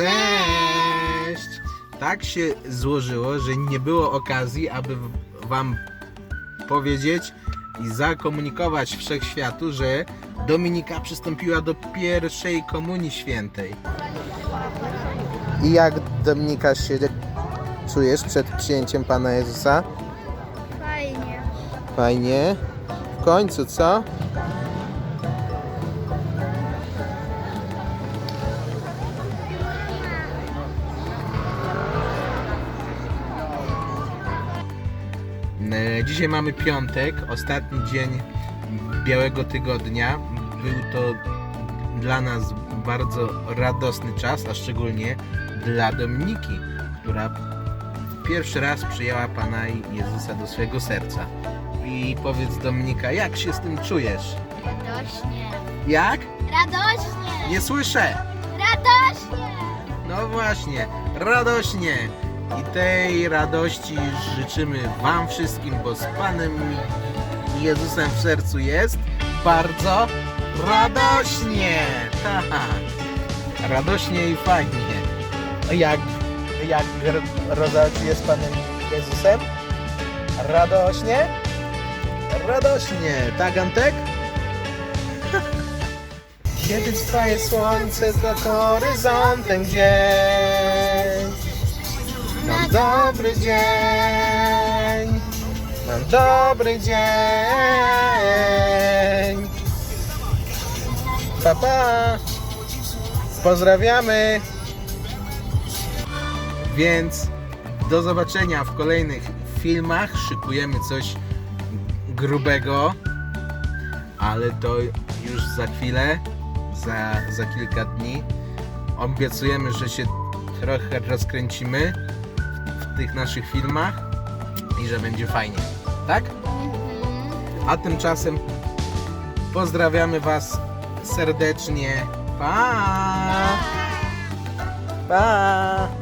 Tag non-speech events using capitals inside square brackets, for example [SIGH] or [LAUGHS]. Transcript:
Cześć! Tak się złożyło, że nie było okazji, aby Wam powiedzieć i zakomunikować wszechświatu, że Dominika przystąpiła do pierwszej komunii świętej. I jak Dominika się czujesz przed przyjęciem Pana Jezusa? Fajnie. Fajnie. W końcu, co? Dzisiaj mamy piątek, ostatni dzień Białego Tygodnia. Był to dla nas bardzo radosny czas, a szczególnie dla Dominiki, która pierwszy raz przyjęła Pana Jezusa do swojego serca. I powiedz Dominika, jak się z tym czujesz? Radośnie. Jak? Radośnie. Nie słyszę! Radośnie. No właśnie, radośnie! I tej radości życzymy Wam wszystkim, bo z Panem Jezusem w sercu jest bardzo radośnie! Tak, radośnie i fajnie. Jak, jak rodaci jest Panem Jezusem? Radośnie? Radośnie, tak Antek? [LAUGHS] Kiedy wstaje słońce za horyzontem dzień Mam dobry dzień. Mam dobry dzień. Pa, pa. Pozdrawiamy. Więc do zobaczenia w kolejnych filmach. Szykujemy coś grubego. Ale to już za chwilę, za, za kilka dni. Obiecujemy, że się trochę rozkręcimy tych naszych filmach i że będzie fajnie. Tak? A tymczasem pozdrawiamy Was serdecznie. Pa! Pa!